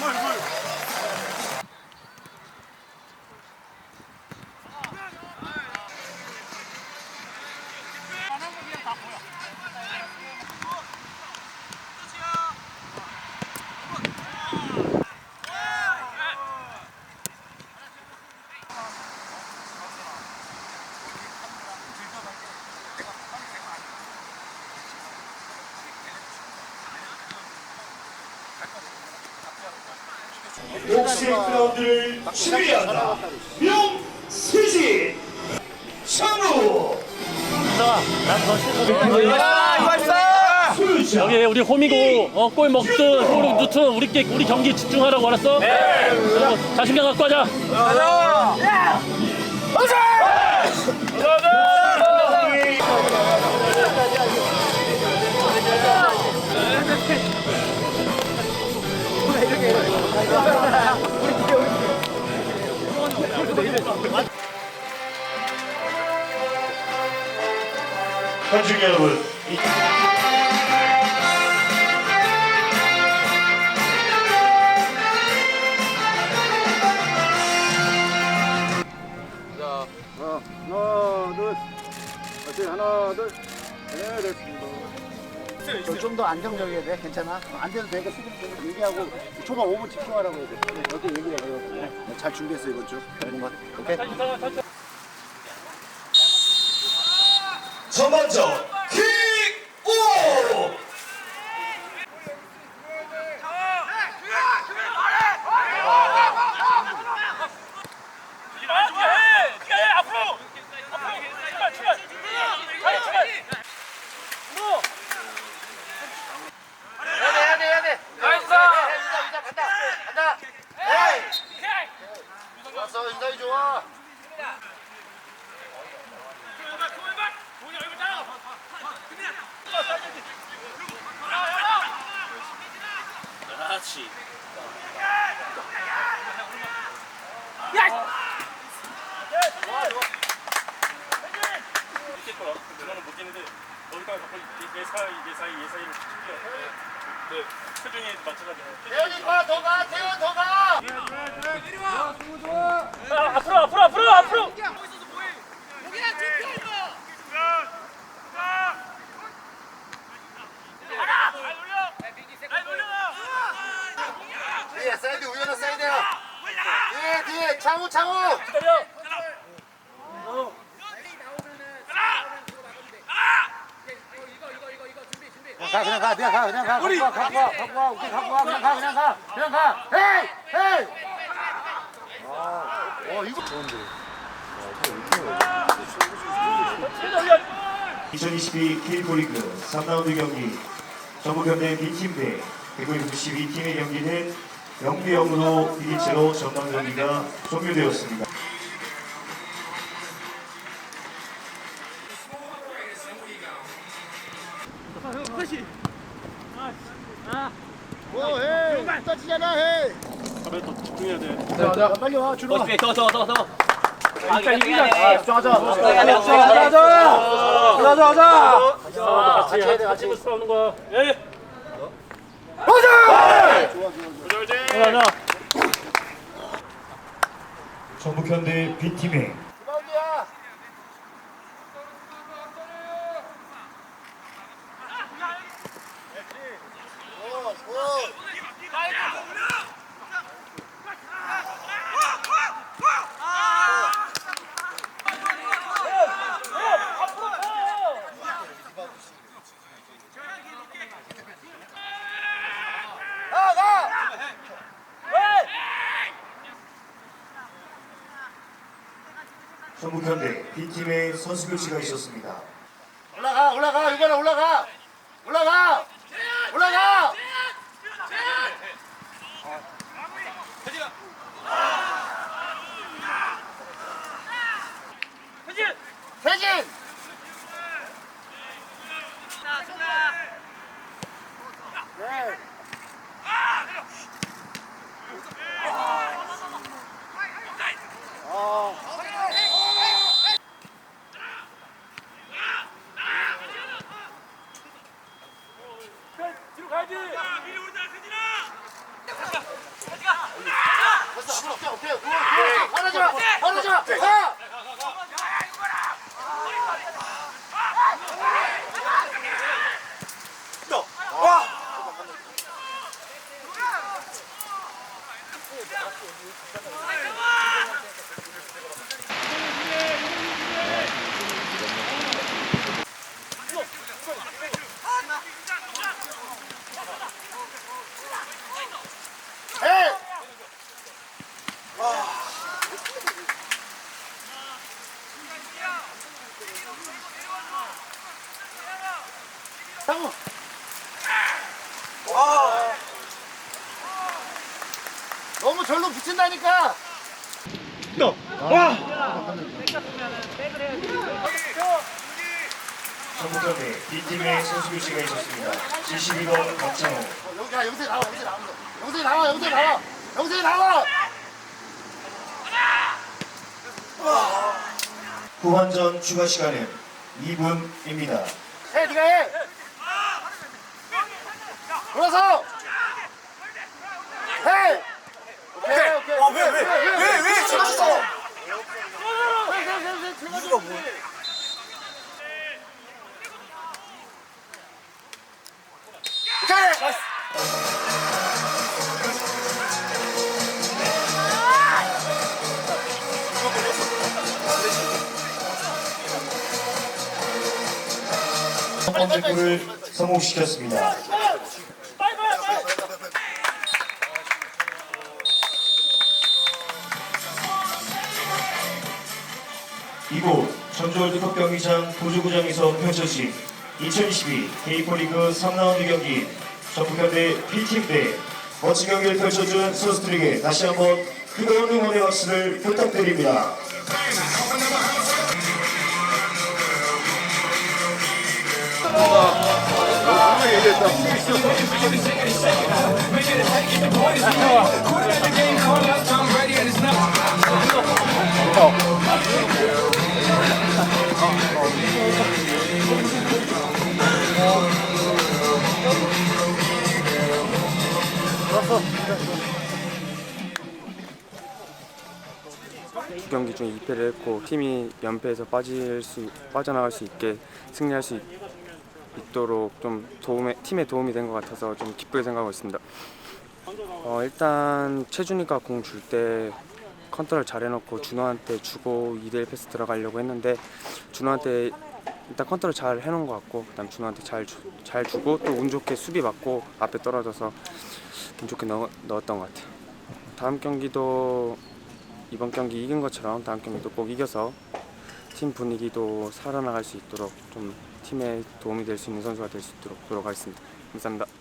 물, 물. 옥색 그라운드를 수비한다. 성우 수자 여기 우리 홈이고 어, 골 먹든 골 넣든 우리 게 우리 경기 집중하라고 알았어? 네. 자신감 갖고 하자. 관중 여러분 이- 하나 둘. 하나 둘 네 됐습니다 좀 더 안정적이어야 돼. 괜찮아? 어, 안 돼도 되니까 수비 좀 얘기하고 초반 5분 집중하라고 해야 돼. 네, 이렇게 얘기를 해요 네, 잘 준비했어 이번 주. 것 오케이. 전반전 킥오 좋았어 인사이 좋아 그렇지. 그거는 못 뛰는데 거기다가 자꾸 예사이 예사이 예사이를 시키려. 네, 체중에 맞춰가지고. 태현이 가 더가 태현 더가 아, 앞으로 앞으로 앞으로 앞으로. 뒤에 사이드 우연한 사이드야 뒤에 뒤에 창우 창우! 기다려. 가 그냥 가 그냥 가 그냥 가. 와 갖고 와 갖고 와 오케이 갖고 와 그냥 가 그냥 가 그냥 가. 헤이 헤이! 어 이거 좋은데. 2022 K리그 3라운드 경기 전북 현대 B팀 대 대구 FC2팀의 경기는 0대 0으로 이긴 채로 전반 경기가 종료되었습니다. 어 헤이 따지잖아 헤이 저번에 또 집중해야 돼. 자 빨리 와 줄로 와 더더 더 일단 이기자 집중하자 가자 가자 가자 가자 같이 해야 돼 같이 싸우는 거야. 예. 가자 좋아 좋아 좋아 하나. 전북현대 B팀의 전북현대 B팀의 선수 교체가 있었습니다. 올라가 올라가 유관아 올라가 올라가 올라가 세진 네. 아. 오케이 오케이 오케이 화내지 마 화내지 마 가! 에이! 상우. 너무 절로 붙인다니까. 전북현대 B팀의 선수 교체가 있었습니다. 72번 박창호, 어, 여기 야 영세 나와 영세 나와 영세 나와 영세 나와 영세 나와. 후반전 추가 시간은 2분입니다. 해 네가 해. 돌아서. 해. 오케이 오케이. 왜왜 왜왜 들어갔어? 이유가 뭐야? 오케이. 첫 번째 골을 성공시켰습니다. 이곳 전주월드컵 경기장 보조구장에서 펼쳐진 2022 K포리그 3라운드 경기 전북현대 P팀 대 멋진 경기를 펼쳐준 선수들에게 다시 한번 뜨거운 응원의 박수를 부탁드립니다. 두 경기 중에 2패를 했고 팀이 연패에서 빠질 수 빠져나갈 수 있게 승리할 수 있, 있도록 좀 도움에 팀에 도움이 된 것 같아서 좀 기쁘게 생각하고 있습니다. 어, 일단 최준이가 공 줄 때 컨트롤 잘 해놓고 준호한테 주고 2대1 패스 들어가려고 했는데 준호한테 일단 컨트롤 잘 해놓은 것 같고 그다음 준호한테 잘, 주, 잘 주고 또 운 좋게 수비 맞고 앞에 떨어져서 운 좋게 넣, 넣었던 것 같아요. 다음 경기도 이번 경기 이긴 것처럼 다음 경기도 꼭 이겨서 팀 분위기도 살아나갈 수 있도록 좀 팀에 도움이 될 수 있는 선수가 될 수 있도록 노력하겠습니다. 감사합니다.